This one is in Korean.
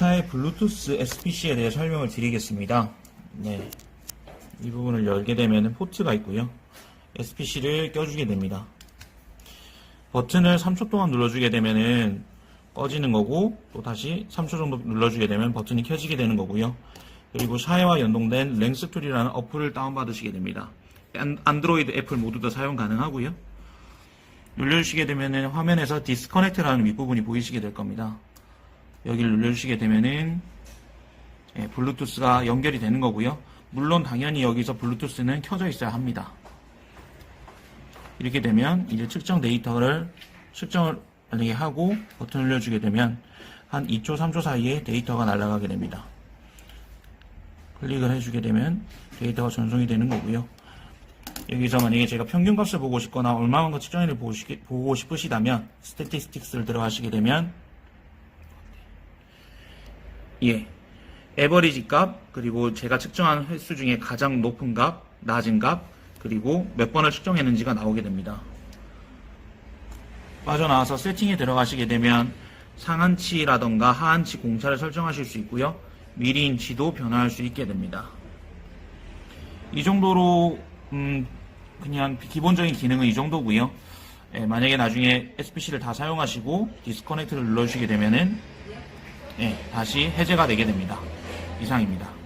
샤의 블루투스 SPC에 대해 설명을 드리겠습니다. 네. 이 부분을 열게 되면 포트가 있고요. SPC를 껴주게 됩니다. 버튼을 3초 동안 눌러주게 되면은 꺼지는 거고 또 다시 3초 정도 눌러주게 되면 버튼이 켜지게 되는 거고요. 그리고 샤이와 연동된 랭스툴이라는 어플을 다운받으시게 됩니다. 안- 안드로이드, 애플 모두 다 사용 가능하고요. 눌러주시게 되면은 화면에서 디스커넥트라는 윗부분이 보이시게 될 겁니다. 여기를 눌러주시게 되면은 예, 블루투스가 연결이 되는 거고요. 물론 당연히 여기서 블루투스는 켜져 있어야 합니다. 이렇게 되면 이제 측정 데이터를 측정을 만약에 하고 버튼 눌러주게 되면 한 2초, 3초 사이에 데이터가 날아가게 됩니다. 클릭을 해주게 되면 데이터가 전송이 되는 거고요. 여기서 만약에 제가 평균값을 보고 싶거나 얼마만큼 측정일을 보고 싶으시다면 스태티스틱스를 들어가시게 되면 예. 에버리지 값 그리고 제가 측정한 횟수 중에 가장 높은 값 낮은 값 그리고 몇 번을 측정했는지가 나오게 됩니다. 빠져나와서 세팅에 들어가시게 되면 상한치라던가 하한치 공차를 설정하실 수 있고요. 미리인치도 변화할 수 있게 됩니다. 이 정도로 음, 그냥 기본적인 기능은 이 정도고요. 예, 만약에 나중에 SPC를 다 사용하시고 디스커넥트를 눌러주시게 되면은 예, 다시 해제가 되게 됩니다. 이상입니다.